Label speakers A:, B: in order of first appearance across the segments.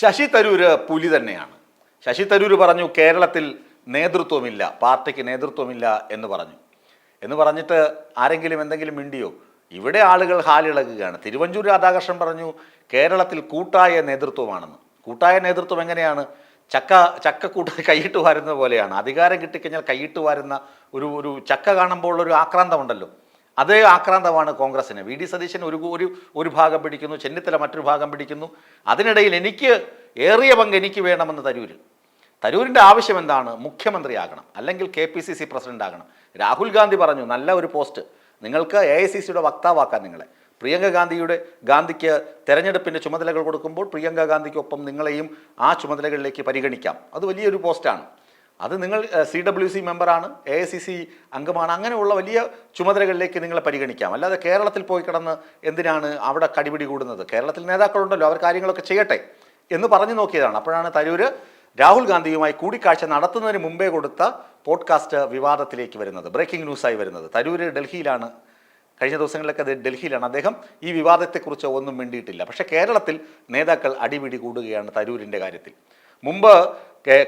A: ശശി തരൂര് പുലി തന്നെയാണ്. ശശി തരൂർ പറഞ്ഞു കേരളത്തിൽ നേതൃത്വമില്ല പാർട്ടിക്ക് നേതൃത്വമില്ല എന്ന് പറഞ്ഞു. എന്ന് പറഞ്ഞിട്ട് ആരെങ്കിലും എന്തെങ്കിലും മിണ്ടിയോ? ഇവിടെ ആളുകൾ ഹാലിളകുകയാണ്. തിരുവഞ്ചൂർ രാധാകൃഷ്ണൻ പറഞ്ഞു കേരളത്തിൽ കൂട്ടായ നേതൃത്വമാണെന്ന്. കൂട്ടായ നേതൃത്വം എങ്ങനെയാണ്? ചക്ക ചക്ക കൂട്ട കൈയിട്ട് വാരുന്ന പോലെയാണ്. അധികാരം കിട്ടിക്കഴിഞ്ഞാൽ കൈയിട്ട് വാരുന്ന ഒരു ഒരു ചക്ക കാണുമ്പോൾ ഒരു ആക്രാന്തമുണ്ടല്ലോ. അതേ ആക്രാന്തമാണ് കോൺഗ്രസിന്. വി. ഡി. സതീശൻ ഒരു ഒരു ഒരു ഭാഗം പിടിക്കുന്നു ചെന്നിത്തല മറ്റൊരു ഭാഗം പിടിക്കുന്നു. അതിനിടയിൽ എനിക്ക് ഏറിയ പങ്ക് എനിക്ക് വേണമെന്ന് തരൂരിൽ തരൂരിന്റെ ആവശ്യം എന്താണ്? മുഖ്യമന്ത്രിയാകണം. അല്ലെങ്കിൽ K P C C president ആകണം. രാഹുൽ ഗാന്ധി പറഞ്ഞു നല്ല ഒരു പോസ്റ്റ്. നിങ്ങൾക്ക് എ ഐ സി സിയുടെ വക്താവാക്കാൻ നിങ്ങളെ. പ്രിയങ്ക ഗാന്ധിയുടെ ഗാന്ധിക്ക് തെരഞ്ഞെടുപ്പിന്റെ ചുമതലകൾ കൊടുക്കുമ്പോൾ പ്രിയങ്ക ഗാന്ധിക്കൊപ്പം നിങ്ങളെയും ആ ചുമതലകളിലേക്ക് പരിഗണിക്കാം. അത് വലിയൊരു പോസ്റ്റാണ്. അത് നിങ്ങൾ സി ഡബ്ല്യു സി മെമ്പറാണ് എ ഐ സി സി അംഗമാണ് അങ്ങനെയുള്ള വലിയ ചുമതലകളിലേക്ക് നിങ്ങളെ പരിഗണിക്കാം. അല്ലാതെ കേരളത്തിൽ പോയി കിടന്ന് എന്തിനാണ് അവിടെ കടിപിടി കൂടുന്നത്? കേരളത്തിൽ നേതാക്കളുണ്ടല്ലോ അവർ കാര്യങ്ങളൊക്കെ ചെയ്യട്ടെ എന്ന് പറഞ്ഞു നോക്കിയതാണ്. അപ്പോഴാണ് തരൂർ രാഹുൽ ഗാന്ധിയുമായി കൂടിക്കാഴ്ച നടത്തുന്നതിന് മുമ്പേ കൊടുത്ത പോഡ്കാസ്റ്റ് വിവാദത്തിലേക്ക് വരുന്നത് ബ്രേക്കിംഗ് ന്യൂസായി വരുന്നത്. തരൂർ ഡൽഹിയിലാണ് കഴിഞ്ഞ ദിവസങ്ങളിലൊക്കെ അത് ഡൽഹിയിലാണ്. അദ്ദേഹം ഈ വിവാദത്തെക്കുറിച്ച് ഒന്നും മിണ്ടിയിട്ടില്ല. പക്ഷേ കേരളത്തിൽ നേതാക്കൾ അടിപിടി കൂടുകയാണ് തരൂരിന്റെ കാര്യത്തിൽ. മുമ്പ്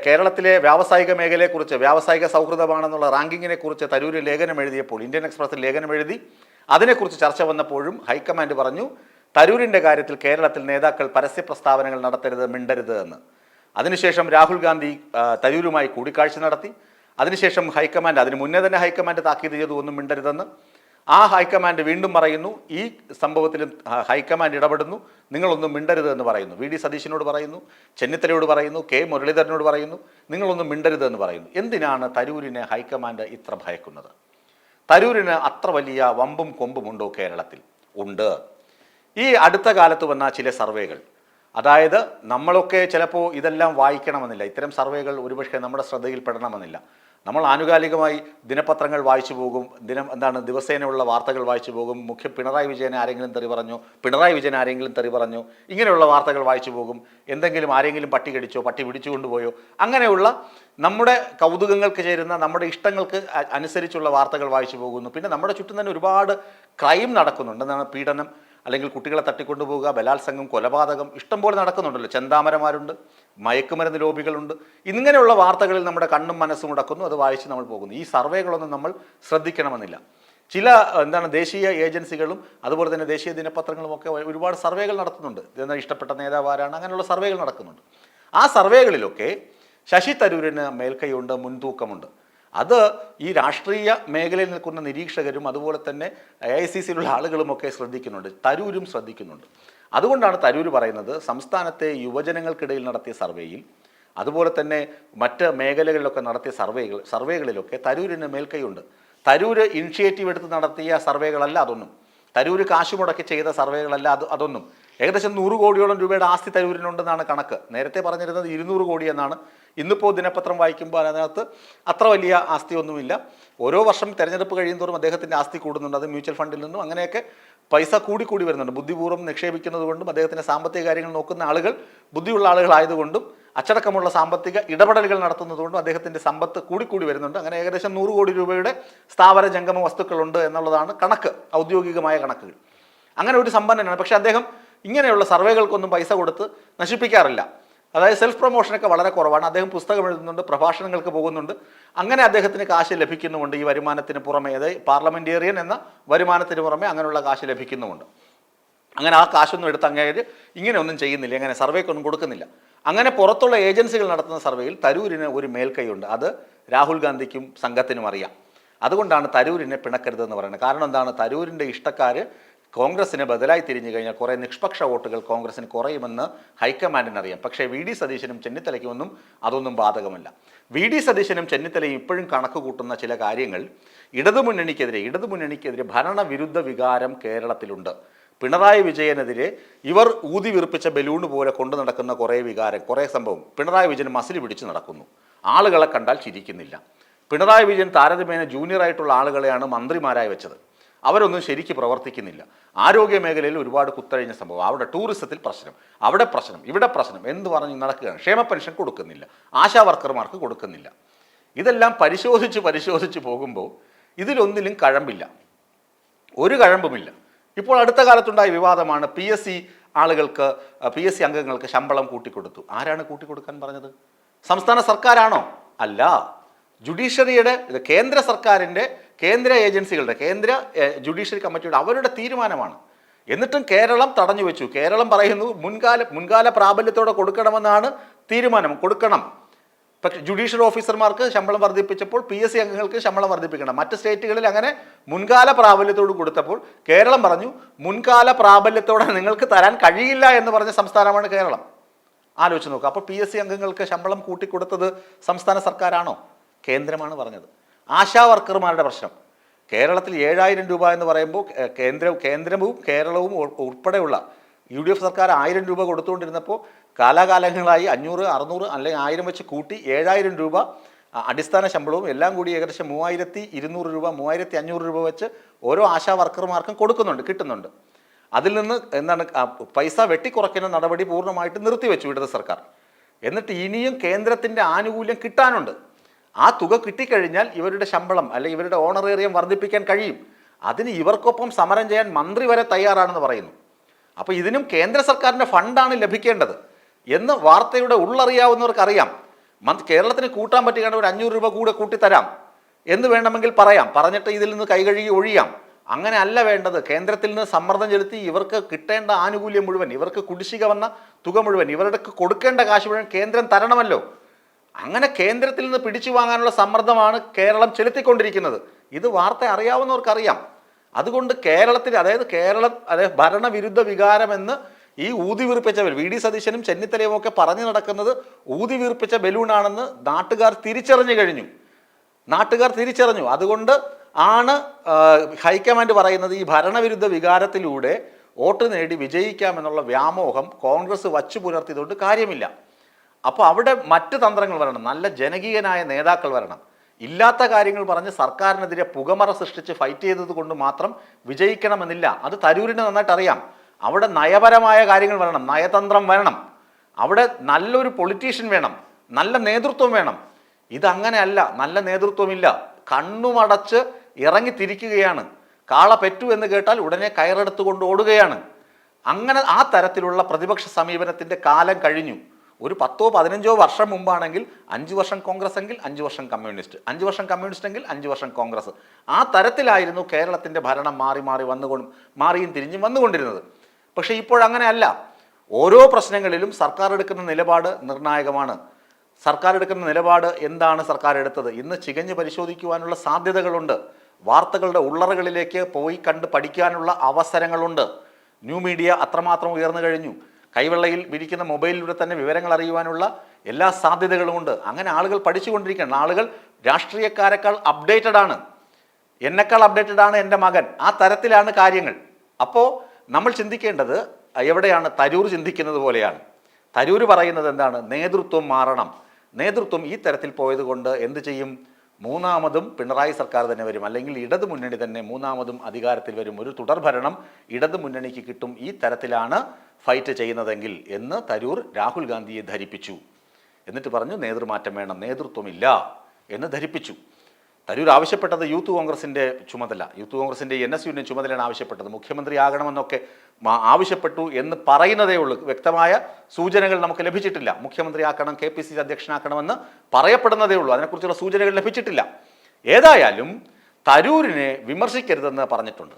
A: കേരളത്തിലെ വ്യാവസായിക മേഖലയെക്കുറിച്ച് വ്യാവസായിക സൗഹൃദമാണെന്നുള്ള റാങ്കിങ്ങിനെ കുറിച്ച് തരൂര് ലേഖനം എഴുതിയപ്പോൾ ഇന്ത്യൻ എക്സ്പ്രസിൽ ലേഖനം എഴുതി അതിനെക്കുറിച്ച് ചർച്ച വന്നപ്പോഴും ഹൈക്കമാൻഡ് പറഞ്ഞു തരൂരിന്റെ കാര്യത്തിൽ കേരളത്തിൽ നേതാക്കൾ പരസ്യ പ്രസ്താവനകൾ നടത്തരുത് മിണ്ടരുത് എന്ന്. അതിനുശേഷം രാഹുൽ ഗാന്ധി തരൂരുമായി കൂടിക്കാഴ്ച നടത്തി. അതിനുശേഷം ഹൈക്കമാൻഡ് അതിന് മുന്നേ തന്നെ ഹൈക്കമാൻഡ് താക്കീത് ചെയ്തു ഒന്നും മിണ്ടരുതെന്ന്. ആ ഹൈക്കമാൻഡ് വീണ്ടും പറയുന്നു ഈ സംഭവത്തിലും ഹൈക്കമാൻഡ് ഇടപെടുന്നു നിങ്ങളൊന്നും മിണ്ടരുത് എന്ന് പറയുന്നു. വി ഡി സതീശനോട് പറയുന്നു ചെന്നിത്തലയോട് പറയുന്നു കെ മുരളീധരനോട് പറയുന്നു നിങ്ങളൊന്നും മിണ്ടരുത് എന്ന് പറയുന്നു. എന്തിനാണ് തരൂരിനെ ഹൈക്കമാൻഡ് ഇത്ര ഭയക്കുന്നത്? തരൂരിന് അത്ര വലിയ വമ്പും കൊമ്പും ഉണ്ടോ കേരളത്തിൽ? ഉണ്ട്. ഈ അടുത്ത കാലത്ത് വന്ന ചില സർവേകൾ അതായത് നമ്മളൊക്കെ ചിലപ്പോൾ ഇതെല്ലാം വായിക്കണമെന്നില്ല. ഇത്തരം സർവേകൾ ഒരുപക്ഷെ നമ്മുടെ ശ്രദ്ധയിൽപ്പെടണമെന്നില്ല. നമ്മൾ ആനുകാലികമായി ദിനപത്രങ്ങൾ വായിച്ചു പോകും. ദിനം എന്താണ് ദിവസേനയുള്ള വാർത്തകൾ വായിച്ചു പോകും. മുഖ്യ പിണറായി വിജയൻ ആരെങ്കിലും തെറി പറഞ്ഞു പിണറായി വിജയൻ ആരെങ്കിലും തെറി പറഞ്ഞു ഇങ്ങനെയുള്ള വാർത്തകൾ വായിച്ചു പോകും. എന്തെങ്കിലും ആരെങ്കിലും പട്ടി കടിച്ചോ പട്ടി പിടിച്ചു കൊണ്ടുപോയോ അങ്ങനെയുള്ള നമ്മുടെ കൗതുകങ്ങൾക്ക് ചേരുന്ന നമ്മുടെ ഇഷ്ടങ്ങൾക്ക് അനുസരിച്ചുള്ള വാർത്തകൾ വായിച്ചു പോകുന്നു. പിന്നെ നമ്മുടെ ചുറ്റും തന്നെ ഒരുപാട് ക്രൈം നടക്കുന്നുണ്ട്. എന്താണ് പീഡനം അല്ലെങ്കിൽ കുട്ടികളെ തട്ടിക്കൊണ്ടുപോവുക ബലാത്സംഗം കൊലപാതകം ഇഷ്ടംപോലെ നടക്കുന്നുണ്ടല്ലോ. ചെന്താമരമാരുണ്ട് മയക്കുമരുന്ന് ലോബികളുണ്ട്. ഇങ്ങനെയുള്ള വാർത്തകളിൽ നമ്മുടെ കണ്ണും മനസ്സും മുടക്കുന്നു അത് വായിച്ച് നമ്മൾ പോകുന്നു. ഈ സർവേകളൊന്നും നമ്മൾ ശ്രദ്ധിക്കണമെന്നില്ല. ചില എന്താണ് ദേശീയ ഏജൻസികളും അതുപോലെ തന്നെ ദേശീയ ദിനപത്രങ്ങളും ഒക്കെ ഒരുപാട് സർവേകൾ നടത്തുന്നുണ്ട്. ഇതെന്താ ഇഷ്ടപ്പെട്ട നേതാവ് ആരാണ്? അങ്ങനെയുള്ള സർവേകൾ നടക്കുന്നുണ്ട്. ആ സർവേകളിലൊക്കെ ശശി തരൂരിന് മേൽക്കൈയുണ്ട് മുൻതൂക്കമുണ്ട്. അത് ഈ രാഷ്ട്രീയ മേഖലയിൽ നിൽക്കുന്ന നിരീക്ഷകരും അതുപോലെ തന്നെ എ ഐ സി സിയിലുള്ള ആളുകളുമൊക്കെ ശ്രദ്ധിക്കുന്നുണ്ട്. തരൂരും ശ്രദ്ധിക്കുന്നുണ്ട്. അതുകൊണ്ടാണ് തരൂര് പറയുന്നത് സംസ്ഥാനത്തെ യുവജനങ്ങൾക്കിടയിൽ നടത്തിയ സർവേയിൽ അതുപോലെ തന്നെ മറ്റ് മേഖലകളിലൊക്കെ നടത്തിയ സർവേകൾ സർവേകളിലൊക്കെ തരൂരിന് മേൽക്കൈയുണ്ട്. തരൂര് ഇനിഷ്യേറ്റീവ് എടുത്ത് നടത്തിയ സർവേകളല്ല അതൊന്നും. തരൂര് കാശ് മുടക്കി ചെയ്ത സർവേകളല്ല അത് അതൊന്നും. ഏകദേശം നൂറ് കോടിയോളം രൂപയുടെ ആസ്തി തരൂരിനുണ്ടെന്നാണ് കണക്ക്. നേരത്തെ പറഞ്ഞിരുന്നത് ഇരുന്നൂറ് കോടി എന്നാണ്. ഇന്നിപ്പോൾ ദിനപത്രം വായിക്കുമ്പോൾ അതിനകത്ത് അത്ര വലിയ ആസ്തിയൊന്നുമില്ല. ഓരോ വർഷം തിരഞ്ഞെടുപ്പ് കഴിയുന്നതോറും അദ്ദേഹത്തിന്റെ ആസ്തി കൂടുന്നുണ്ട്. അത് മ്യൂച്വൽ ഫണ്ടിൽ നിന്നും അങ്ങനെയൊക്കെ പൈസ കൂടി കൂടി വരുന്നുണ്ട്. ബുദ്ധിപൂർവം നിക്ഷേപിക്കുന്നത് കൊണ്ടും അദ്ദേഹത്തിന്റെ സാമ്പത്തിക കാര്യങ്ങൾ നോക്കുന്ന ആളുകൾ ബുദ്ധിയുള്ള ആളുകളായതുകൊണ്ടും അച്ചടക്കമുള്ള സാമ്പത്തിക ഇടപെടലുകൾ നടത്തുന്നതുകൊണ്ടും അദ്ദേഹത്തിന്റെ സമ്പത്ത് കൂടിക്കൂടി വരുന്നുണ്ട്. അങ്ങനെ ഏകദേശം നൂറ് കോടി രൂപയുടെ സ്ഥാവര ജംഗമ വസ്തുക്കളുണ്ട് എന്നുള്ളതാണ് കണക്ക് ഔദ്യോഗികമായ കണക്കുകൾ. അങ്ങനെ ഒരു സമ്പന്നനാണ്. പക്ഷേ അദ്ദേഹം ഇങ്ങനെയുള്ള സർവേകൾക്കൊന്നും പൈസ കൊടുത്ത് നശിപ്പിക്കാറില്ല. അതായത് സെൽഫ് പ്രൊമോഷനൊക്കെ വളരെ കുറവാണ്. അദ്ദേഹം പുസ്തകം എഴുതുന്നുണ്ട് പ്രഭാഷണങ്ങൾക്ക് പോകുന്നുണ്ട്. അങ്ങനെ അദ്ദേഹത്തിന് കാശ് ലഭിക്കുന്നുമുണ്ട് ഈ വരുമാനത്തിന് പുറമേ. അതായത് പാർലമെന്റേറിയൻ എന്ന വരുമാനത്തിന് പുറമെ അങ്ങനെയുള്ള കാശ് ലഭിക്കുന്നുമുണ്ട്. അങ്ങനെ ആ കാശൊന്നും എടുത്ത് അങ്ങേര് ഇങ്ങനെയൊന്നും ചെയ്യുന്നില്ല. അങ്ങനെ സർവേക്കൊന്നും കൊടുക്കുന്നില്ല. അങ്ങനെ പുറത്തുള്ള ഏജൻസികൾ നടത്തുന്ന സർവേയിൽ തരൂരിന് ഒരു മേൽക്കൈയുണ്ട്. അത് രാഹുൽ ഗാന്ധിക്കും സംഘത്തിനും അറിയാം. അതുകൊണ്ടാണ് തരൂരിനെ പിണക്കരുതെന്ന് പറയുന്നത്. കാരണം എന്താണ്? തരൂരിന്റെ ഇഷ്ടക്കാർ കോൺഗ്രസിന് ബദലായി തിരിഞ്ഞു കഴിഞ്ഞാൽ കുറേ നിഷ്പക്ഷ വോട്ടുകൾ കോൺഗ്രസിന് കുറയുമെന്ന് ഹൈക്കമാൻഡിന് അറിയാം. പക്ഷേ വി ഡി സതീശനും ചെന്നിത്തലയ്ക്കും ഒന്നും അതൊന്നും ബാധകമല്ല. വി ഡി സതീശനും ചെന്നിത്തലയും ഇപ്പോഴും കണക്ക് കൂട്ടുന്ന ചില കാര്യങ്ങൾ ഇടതുമുന്നണിക്കെതിരെ ഇടതുമുന്നണിക്കെതിരെ ഭരണവിരുദ്ധ വികാരം കേരളത്തിലുണ്ട്. പിണറായി വിജയനെതിരെ ഇവർ ഊതി വിറപ്പിച്ച ബലൂണ് പോലെ കൊണ്ടു നടക്കുന്ന കുറേ വികാരം കുറേ സംഭവം പിണറായി വിജയൻ മസിൽ പിടിച്ച് നടക്കുന്നു. ആളുകളെ കണ്ടാൽ ചിരിക്കുന്നില്ല. പിണറായി വിജയൻ താരതമ്യേന ജൂനിയറായിട്ടുള്ള ആളുകളെയാണ് മന്ത്രിമാരായി വെച്ചത്. അവരൊന്നും ശരിക്ക് പ്രവർത്തിക്കുന്നില്ല. ആരോഗ്യ മേഖലയിൽ ഒരുപാട് കുത്തഴിഞ്ഞ സംഭവം. അവിടെ ടൂറിസത്തിൽ പ്രശ്നം അവിടെ പ്രശ്നം ഇവിടെ പ്രശ്നം എന്ന് പറഞ്ഞ് നടക്കുകയാണ്. ക്ഷേമ പെൻഷൻ കൊടുക്കുന്നില്ല. ആശാ വർക്കർമാർക്ക് കൊടുക്കുന്നില്ല. ഇതെല്ലാം പരിശോധിച്ച് പരിശോധിച്ച് പോകുമ്പോൾ ഇതിലൊന്നിലും കഴമ്പില്ല. ഒരു കഴമ്പുമില്ല. ഇപ്പോൾ അടുത്ത കാലത്തുണ്ടായ വിവാദമാണ് പി എസ് സി ആളുകൾക്ക് പി എസ് സി അംഗങ്ങൾക്ക് ശമ്പളം കൂട്ടിക്കൊടുത്തു. ആരാണ് കൂട്ടിക്കൊടുക്കാൻ പറഞ്ഞത്? സംസ്ഥാന സർക്കാരാണോ? അല്ല. ജുഡീഷ്യറിയുടെ കേന്ദ്ര സർക്കാരിന്റെ കേന്ദ്ര ഏജൻസികളുടെ കേന്ദ്ര ജുഡീഷ്യൽ കമ്മിറ്റിയുടെ അവരുടെ തീരുമാനമാണ്. എന്നിട്ടും കേരളം തടഞ്ഞു വെച്ചു. കേരളം പറയുന്നു മുൻകാല മുൻകാല പ്രാബല്യത്തോടെ കൊടുക്കണമെന്നാണ് തീരുമാനം. കൊടുക്കണം. പക്ഷേ ജുഡീഷ്യൽ ഓഫീസർമാർക്ക് ശമ്പളം വർദ്ധിപ്പിച്ചപ്പോൾ പി എസ് സി അംഗങ്ങൾക്ക് ശമ്പളം വർദ്ധിപ്പിക്കണം. മറ്റ് സ്റ്റേറ്റുകളിൽ അങ്ങനെ മുൻകാല പ്രാബല്യത്തോട് കൊടുത്തപ്പോൾ കേരളം പറഞ്ഞു മുൻകാല പ്രാബല്യത്തോടെ നിങ്ങൾക്ക് തരാൻ കഴിയില്ല എന്ന് പറഞ്ഞ സംസ്ഥാനമാണ് കേരളം. ആലോചിച്ച് നോക്കുക അപ്പോൾ പി എസ് സി അംഗങ്ങൾക്ക് ശമ്പളം കൂട്ടിക്കൊടുത്തത് സംസ്ഥാന സർക്കാരാണോ? കേന്ദ്രമാണ് പറഞ്ഞത്. ആശാ വർക്കർമാരുടെ പ്രശ്നം. കേരളത്തിൽ ഏഴായിരം രൂപ എന്ന് പറയുമ്പോൾ കേന്ദ്ര കേന്ദ്രവും കേരളവും ഉൾപ്പെടെയുള്ള യു ഡി എഫ് സർക്കാർ ആയിരം രൂപ കൊടുത്തുകൊണ്ടിരുന്നപ്പോൾ കാലാകാലങ്ങളായി അഞ്ഞൂറ് അറുന്നൂറ് അല്ലെങ്കിൽ ആയിരം വെച്ച് കൂട്ടി ഏഴായിരം രൂപ അടിസ്ഥാന ശമ്പളവും എല്ലാം കൂടി ഏകദേശം മൂവായിരത്തി ഇരുന്നൂറ് രൂപ മൂവായിരത്തി അഞ്ഞൂറ് രൂപ വെച്ച് ഓരോ ആശാ വർക്കർമാർക്കും കൊടുക്കുന്നുണ്ട് കിട്ടുന്നുണ്ട്. അതിൽ നിന്ന് എന്താണ് പൈസ വെട്ടിക്കുറയ്ക്കുന്ന നടപടി പൂർണമായിട്ട് നിർത്തിവെച്ചു ഇടത് സർക്കാർ. എന്നിട്ട് ഇനിയും കേന്ദ്രത്തിന്റെ ആനുകൂല്യം കിട്ടാനുണ്ട്. ആ തുക കിട്ടിക്കഴിഞ്ഞാൽ ഇവരുടെ ശമ്പളം അല്ലെങ്കിൽ ഇവരുടെ ഓണറേറിയം വർദ്ധിപ്പിക്കാൻ കഴിയും. അതിന് ഇവർക്കൊപ്പം സമരം ചെയ്യാൻ മന്ത്രി വരെ തയ്യാറാണെന്ന് പറയുന്നു. അപ്പോൾ ഇതിനും കേന്ദ്ര സർക്കാരിന്റെ ഫണ്ടാണ് ലഭിക്കേണ്ടത് എന്ന് വാർത്തയുടെ ഉള്ളറിയാവുന്നവർക്ക് അറിയാം മന്ത് കേരളത്തിന് കൂട്ടാൻ പറ്റുകയാണ് ഒരു അഞ്ഞൂറ് രൂപ കൂടെ കൂട്ടിത്തരാം എന്ന് വേണമെങ്കിൽ പറയാം. പറഞ്ഞിട്ട് ഇതിൽ നിന്ന് കൈകഴുകി ഒഴിയാം. അങ്ങനെ അല്ല വേണ്ടത്. കേന്ദ്രത്തിൽ നിന്ന് സമ്മർദ്ദം ചെലുത്തി ഇവർക്ക് കിട്ടേണ്ട ആനുകൂല്യം മുഴുവൻ ഇവർക്ക് കുടിശ്ശിക വന്ന തുക മുഴുവൻ ഇവരുടെ കൊടുക്കേണ്ട കാശ് മുഴുവൻ കേന്ദ്രം തരണമല്ലോ. അങ്ങനെ കേന്ദ്രത്തിൽ നിന്ന് പിടിച്ചു വാങ്ങാനുള്ള സമ്മർദ്ദമാണ് കേരളം ചെലുത്തിക്കൊണ്ടിരിക്കുന്നത്. ഇത് വാർത്ത അറിയാവുന്നവർക്കറിയാം. അതുകൊണ്ട് കേരളത്തിൽ അതായത് കേരള അതായത് ഭരണവിരുദ്ധ വികാരമെന്ന് ഈ ഊതി വീർപ്പിച്ച വി ഡി സതീശനും ചെന്നിത്തലയും ഒക്കെ പറഞ്ഞു നടക്കുന്നത് ഊതി വീർപ്പിച്ച ബലൂണാണെന്ന് നാട്ടുകാർ തിരിച്ചറിഞ്ഞു കഴിഞ്ഞു. നാട്ടുകാർ തിരിച്ചറിഞ്ഞു. അതുകൊണ്ട് ആണ് ഹൈക്കമാൻഡ് പറയുന്നത് ഈ ഭരണവിരുദ്ധ വികാരത്തിലൂടെ വോട്ട് നേടി വിജയിക്കാമെന്നുള്ള വ്യാമോഹം കോൺഗ്രസ് വച്ചു പുലർത്തിയതുകൊണ്ട് കാര്യമില്ല. അപ്പോൾ അവിടെ മറ്റ് തന്ത്രങ്ങൾ വരണം. നല്ല ജനകീയനായ നേതാക്കൾ വരണം. ഇല്ലാത്ത കാര്യങ്ങൾ പറഞ്ഞ് സർക്കാരിനെതിരെ പുകമറ സൃഷ്ടിച്ച് ഫൈറ്റ് ചെയ്തത് കൊണ്ട് മാത്രം വിജയിക്കണമെന്നില്ല. അത് തരൂരിന് നന്നായിട്ട് അറിയാം. അവിടെ നയപരമായ കാര്യങ്ങൾ വരണം. നയതന്ത്രം വേണം അവിടെ നല്ലൊരു പൊളിറ്റീഷ്യൻ വേണം. നല്ല നേതൃത്വം വേണം. ഇതങ്ങനെയല്ല നല്ല നേതൃത്വമില്ല. കണ്ണുമടച്ച് ഇറങ്ങി തിരിക്കുകയാണ്. കാള പെറ്റു എന്ന് കേട്ടാൽ ഉടനെ കയറെടുത്തുകൊണ്ട് ഓടുകയാണ്. അങ്ങനെ ആ തരത്തിലുള്ള പ്രതിപക്ഷ സമീപനത്തിന്റെ കാലം കഴിഞ്ഞു. ഒരു പത്തോ പതിനഞ്ചോ വർഷം മുമ്പാണെങ്കിൽ അഞ്ച് വർഷം കോൺഗ്രസ് എങ്കിൽ അഞ്ച് വർഷം കമ്മ്യൂണിസ്റ്റ് അഞ്ച് വർഷം കമ്മ്യൂണിസ്റ്റ് എങ്കിൽ അഞ്ച് വർഷം കോൺഗ്രസ്. ആ തരത്തിലായിരുന്നു കേരളത്തിന്റെ ഭരണം മാറി മാറി വന്നുകൊണ്ട് മാറിയും തിരിഞ്ഞും വന്നുകൊണ്ടിരുന്നത്. പക്ഷേ ഇപ്പോൾ ഇപ്പോഴങ്ങനെയല്ല ഓരോ പ്രശ്നങ്ങളിലും സർക്കാർ എടുക്കുന്ന നിലപാട് നിർണായകമാണ്. സർക്കാർ എടുക്കുന്ന നിലപാട് എന്താണ് സർക്കാർ എടുത്തത്? ഇന്ന് ചികഞ്ഞ് പരിശോധിക്കുവാനുള്ള സാധ്യതകളുണ്ട്. വാർത്തകളുടെ ഉള്ളറകളിലേക്ക് പോയി കണ്ട് പഠിക്കാനുള്ള അവസരങ്ങളുണ്ട്. ന്യൂ മീഡിയ അത്രമാത്രം ഉയർന്നു കഴിഞ്ഞു. കൈവെള്ളയിൽ വിരിക്കുന്ന മൊബൈലിലൂടെ തന്നെ വിവരങ്ങൾ അറിയുവാനുള്ള എല്ലാ സാധ്യതകളും ഉണ്ട്. അങ്ങനെ ആളുകൾ പഠിച്ചുകൊണ്ടിരിക്കുകയാണ്. ആളുകൾ രാഷ്ട്രീയക്കാരെക്കാൾ അപ്ഡേറ്റഡ് ആണ്. എന്നെക്കാൾ അപ്ഡേറ്റഡ് ആണ് എന്റെ മകൻ. ആ തരത്തിലാണ് കാര്യങ്ങൾ. അപ്പോൾ നമ്മൾ ചിന്തിക്കേണ്ടത് എവിടെയാണ് തരൂർ ചിന്തിക്കുന്നത് പോലെയാണ്. തരൂർ പറയുന്നത് എന്താണ്? നേതൃത്വം മാറണം. നേതൃത്വം ഈ തരത്തിൽ പോയത് കൊണ്ട് എന്ത് ചെയ്യും? മൂന്നാമതും പിണറായി സർക്കാർ തന്നെ വരും. അല്ലെങ്കിൽ ഇടതു മുന്നണി തന്നെ മൂന്നാമതും അധികാരത്തിൽ വരും. ഒരു തുടർഭരണം ഇടതു മുന്നണിക്ക് കിട്ടും ഈ തരത്തിലാണ് ഫൈറ്റ് ചെയ്യുന്നതെങ്കിൽ എന്ന് തരൂർ രാഹുൽ ഗാന്ധിയെ ധരിപ്പിച്ചു. എന്നിട്ട് പറഞ്ഞു നേതൃമാറ്റം വേണം. നേതൃത്വമില്ല എന്ന് ധരിപ്പിച്ചു. തരൂർ ആവശ്യപ്പെട്ടത് യൂത്ത് കോൺഗ്രസിന്റെ ചുമതല. യൂത്ത് കോൺഗ്രസിന്റെ എൻ എസ് യുവിന്റെ ചുമതലയാണ് ആവശ്യപ്പെട്ടത്. മുഖ്യമന്ത്രി ആകണമെന്നൊക്കെ ആവശ്യപ്പെട്ടു എന്ന് പറയുന്നതേ ഉള്ളൂ. വ്യക്തമായ സൂചനകൾ നമുക്ക് ലഭിച്ചിട്ടില്ല. മുഖ്യമന്ത്രി ആക്കണം കെ പി സി സി അധ്യക്ഷനാക്കണമെന്ന് പറയപ്പെടുന്നതേ ഉള്ളൂ. അതിനെക്കുറിച്ചുള്ള സൂചനകൾ ലഭിച്ചിട്ടില്ല. ഏതായാലും തരൂരിനെ വിമർശിക്കരുതെന്ന് പറഞ്ഞിട്ടുണ്ട്.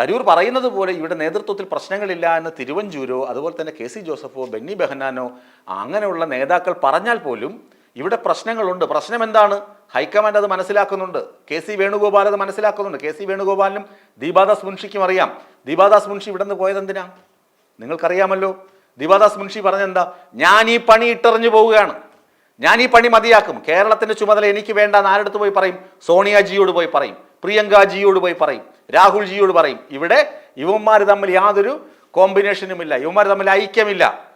A: തരൂർ പറയുന്നത് പോലെ ഇവിടെ നേതൃത്വത്തിൽ പ്രശ്നങ്ങളില്ല എന്ന് തിരുവഞ്ചൂരോ അതുപോലെ തന്നെ കെ സി ജോസഫോ ബെന്നി ബെഹനാനോ അങ്ങനെയുള്ള നേതാക്കൾ പറഞ്ഞാൽ പോലും ഇവിടെ പ്രശ്നങ്ങളുണ്ട്. പ്രശ്നം എന്താണ് ഹൈക്കമാൻഡ് അത് മനസ്സിലാക്കുന്നുണ്ട്. കെ സി വേണുഗോപാൽ അത് മനസ്സിലാക്കുന്നുണ്ട്. കെ സി വേണുഗോപാലിനും ദീപാദാസ് മുൻഷിക്കും അറിയാം. ദീപാദാസ് മുൻഷി ഇവിടെ നിന്ന് പോയത് എന്തിനാ? നിങ്ങൾക്കറിയാമല്ലോ. ദീപാദാസ് മുൻഷി പറഞ്ഞെന്താ? ഞാൻ ഈ പണി ഇട്ടെറിഞ്ഞു പോവുകയാണ്. ഞാൻ ഈ പണി മതിയാക്കും. കേരളത്തിന്റെ ചുമതല എനിക്ക് വേണ്ട ആരെടുത്ത് പോയി പറയും? സോണിയാജിയോട് പോയി പറയും. പ്രിയങ്കാജിയോട് പോയി പറയും. രാഹുൽ ജിയോട് പറയും. ഇവിടെ യുവന്മാർ തമ്മിൽ യാതൊരു കോമ്പിനേഷനുമില്ല. യുവന്മാർ തമ്മിൽ ഐക്യമില്ല.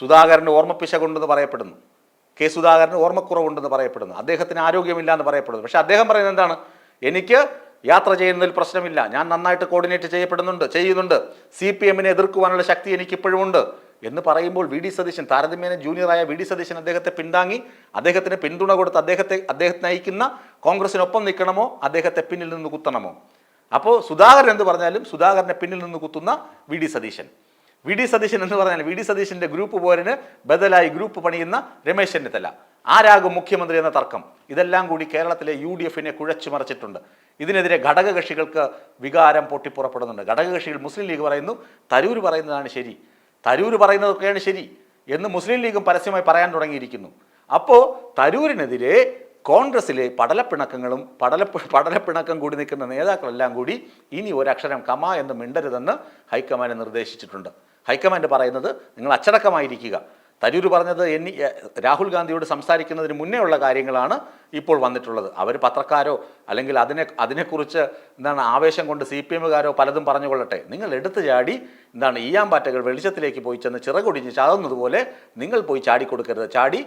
A: സുധാകരന്റെ ഓർമ്മപ്പിശ കൊണ്ടെന്ന് പറയപ്പെടുന്നു. കെ സുധാകരന് ഓർമ്മക്കുറവുണ്ടെന്ന് പറയപ്പെടുന്നു. അദ്ദേഹത്തിന് ആരോഗ്യമില്ല എന്ന് പറയപ്പെടുന്നു. പക്ഷേ അദ്ദേഹം പറയുന്നത് എന്താണ്? എനിക്ക് യാത്ര ചെയ്യുന്നതിൽ പ്രശ്നമില്ല. ഞാൻ നന്നായിട്ട് കോർഡിനേറ്റ് ചെയ്യപ്പെടുന്നുണ്ട് ചെയ്യുന്നുണ്ട്. സി പി എമ്മിനെ എതിർക്കുവാനുള്ള ശക്തി എനിക്ക് ഇപ്പോഴും ഉണ്ട് എന്ന് പറയുമ്പോൾ വി ഡി സതീശൻ താരതമ്യേന ജൂനിയറായ വി ഡി സതീശൻ അദ്ദേഹത്തെ പിന്താങ്ങി അദ്ദേഹത്തിന് പിന്തുണ കൊടുത്ത് അദ്ദേഹത്തെ അദ്ദേഹത്തെ നയിക്കുന്ന കോൺഗ്രസിനൊപ്പം നിൽക്കണമോ? അദ്ദേഹത്തെ പിന്നിൽ നിന്ന് കുത്തണമോ? അപ്പോൾ സുധാകരൻ എന്ന് പറഞ്ഞാലും സുധാകരനെ പിന്നിൽ നിന്ന് കുത്തുന്ന V D Satheesan. V D Satheesan എന്ന് പറഞ്ഞാൽ വി ഡി സതീശന്റെ ഗ്രൂപ്പ് പോരിന് ബദലായി ഗ്രൂപ്പ് പണിയുന്ന രമേശ് ചെന്നിത്തല. ആരാകും മുഖ്യമന്ത്രി എന്ന തർക്കം? ഇതെല്ലാം കൂടി കേരളത്തിലെ യു ഡി എഫിനെ കുഴച്ചു മറിച്ചിട്ടുണ്ട്. ഇതിനെതിരെ ഘടകകക്ഷികൾക്ക് വികാരം പൊട്ടിപ്പുറപ്പെടുന്നുണ്ട്. ഘടകകക്ഷികൾ മുസ്ലിം ലീഗ് പറയുന്നു തരൂർ പറയുന്നതാണ് ശരി. തരൂർ പറയുന്നതൊക്കെയാണ് ശരി എന്ന് മുസ്ലിം ലീഗും പരസ്യമായി പറയാൻ തുടങ്ങിയിരിക്കുന്നു. അപ്പോൾ തരൂരിനെതിരെ കോൺഗ്രസിലെ പടലപ്പിണക്കങ്ങളും പടല പടലപ്പിണക്കം കൂടി നിൽക്കുന്ന നേതാക്കളെല്ലാം കൂടി ഇനി ഒരക്ഷരം കമ എന്ന് മിണ്ടരുതെന്ന് ഹൈക്കമാൻഡ് നിർദ്ദേശിച്ചിട്ടുണ്ട്. ഹൈക്കമാൻഡ് പറയുന്നത് നിങ്ങൾ അച്ചടക്കമായിരിക്കുക. തരൂർ പറഞ്ഞത് എന്നി രാഹുൽ ഗാന്ധിയോട് സംസാരിക്കുന്നതിന് മുന്നേ ഉള്ള കാര്യങ്ങളാണ് ഇപ്പോൾ വന്നിട്ടുള്ളത്. അവർ പത്രക്കാരോ അല്ലെങ്കിൽ അതിനെ അതിനെക്കുറിച്ച് എന്താണ് ആവേശം കൊണ്ട് സി പി എമ്മുകാരോ പലതും പറഞ്ഞുകൊള്ളട്ടെ. നിങ്ങൾ എടുത്തു ചാടി എന്താണ് ഈയാമ്പാറ്റകൾ വെളിച്ചത്തിലേക്ക് പോയി ചെന്ന് ചിറകൊടിഞ്ഞ് ചാകുന്നതുപോലെ നിങ്ങൾ പോയി ചാടിക്കൊടുക്കരുത്. ചാടി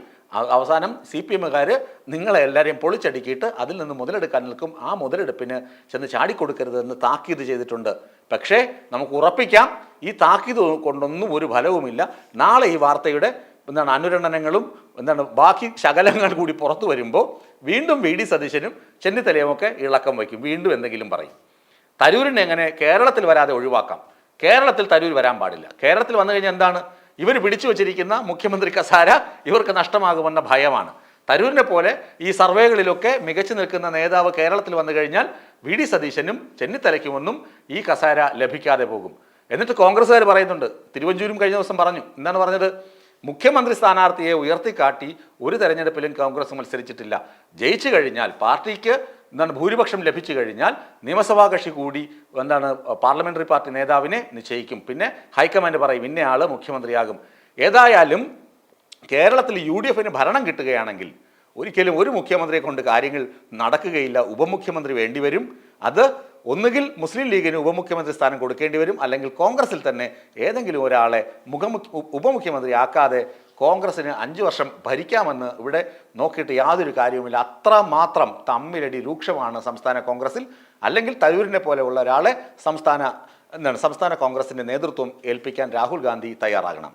A: അവസാനം സി പി എമ്മുകാർ നിങ്ങളെ എല്ലാവരെയും പൊളിച്ചടുക്കിയിട്ട് അതിൽ നിന്ന് മുതലെടുക്കാൻ നിൽക്കും. ആ മുതലെടുപ്പിന് ചെന്ന് ചാടിക്കൊടുക്കരുതെന്ന് താക്കീത് ചെയ്തിട്ടുണ്ട്. പക്ഷേ നമുക്ക് ഉറപ്പിക്കാം ഈ താക്കീത് കൊണ്ടൊന്നും ഒരു ഫലവുമില്ല. നാളെ ഈ വാർത്തയുടെ എന്താണ് അനുരണനങ്ങളും എന്താണ് ബാക്കി ശകലങ്ങൾ കൂടി പുറത്തു വരുമ്പോൾ വീണ്ടും വി ഡി സതീശനും ചെന്നിത്തലയുമൊക്കെ ഇളക്കം വയ്ക്കും. വീണ്ടും എന്തെങ്കിലും പറയും. തരൂരിനെ എങ്ങനെ കേരളത്തിൽ വരാതെ ഒഴിവാക്കാം? കേരളത്തിൽ തരൂർ വരാൻ പാടില്ല. കേരളത്തിൽ വന്നു കഴിഞ്ഞാൽ എന്താണ്? ഇവർ പിടിച്ചു വച്ചിരിക്കുന്ന മുഖ്യമന്ത്രി കസാര ഇവർക്ക് നഷ്ടമാകുമെന്ന ഭയമാണ്. തരൂരിനെ പോലെ ഈ സർവേകളിലൊക്കെ മികച്ചു നിൽക്കുന്ന നേതാവ് കേരളത്തിൽ വന്നു കഴിഞ്ഞാൽ വി ഡി സതീശനും ചെന്നിത്തലയ്ക്കുമൊന്നും ഈ കസാര ലഭിക്കാതെ പോകും. എന്നിട്ട് കോൺഗ്രസ്സുകാർ പറയുന്നുണ്ട് തിരുവഞ്ചൂരും കഴിഞ്ഞ ദിവസം പറഞ്ഞു എന്താണ് പറഞ്ഞത്? മുഖ്യമന്ത്രി സ്ഥാനാർത്ഥിയെ ഉയർത്തിക്കാട്ടി ഒരു തെരഞ്ഞെടുപ്പിലും കോൺഗ്രസ് മത്സരിച്ചിട്ടില്ല. ജയിച്ചു കഴിഞ്ഞാൽ പാർട്ടിക്ക് എന്താണ് ഭൂരിപക്ഷം ലഭിച്ചു കഴിഞ്ഞാൽ നിയമസഭാ കക്ഷി കൂടി എന്താണ് പാർലമെന്ററി പാർട്ടി നേതാവിനെ നിശ്ചയിക്കും. പിന്നെ ഹൈക്കമാൻഡ് പറയും ഇന്നയാൾ മുഖ്യമന്ത്രിയാകും. ഏതായാലും കേരളത്തിൽ യു ഡി എഫിന് ഭരണം കിട്ടുകയാണെങ്കിൽ ഒരിക്കലും ഒരു മുഖ്യമന്ത്രിയെ കൊണ്ട് കാര്യങ്ങൾ നടക്കുകയില്ല. ഉപമുഖ്യമന്ത്രി വേണ്ടിവരും അത് ഒന്നുകിൽ മുസ്ലിം ലീഗിന് ഉപമുഖ്യമന്ത്രി സ്ഥാനം കൊടുക്കേണ്ടി വരും അല്ലെങ്കിൽ കോൺഗ്രസിൽ തന്നെ ഏതെങ്കിലും ഒരാളെ മുഖമുഖ്യ ഉപമുഖ്യമന്ത്രി ആക്കാതെ കോൺഗ്രസിന് അഞ്ച് വർഷം ഭരിക്കാമെന്ന് ഇവിടെ നോക്കിയിട്ട് യാതൊരു കാര്യവുമില്ല. അത്രമാത്രം തമ്മിലടി രൂക്ഷമാണ് സംസ്ഥാന കോൺഗ്രസിൽ. അല്ലെങ്കിൽ തരൂരിനെ പോലെയുള്ള ഒരാളെ സംസ്ഥാന എന്താണ് സംസ്ഥാന കോൺഗ്രസിന്റെ നേതൃത്വം ഏൽപ്പിക്കാൻ രാഹുൽ ഗാന്ധി തയ്യാറാകണം.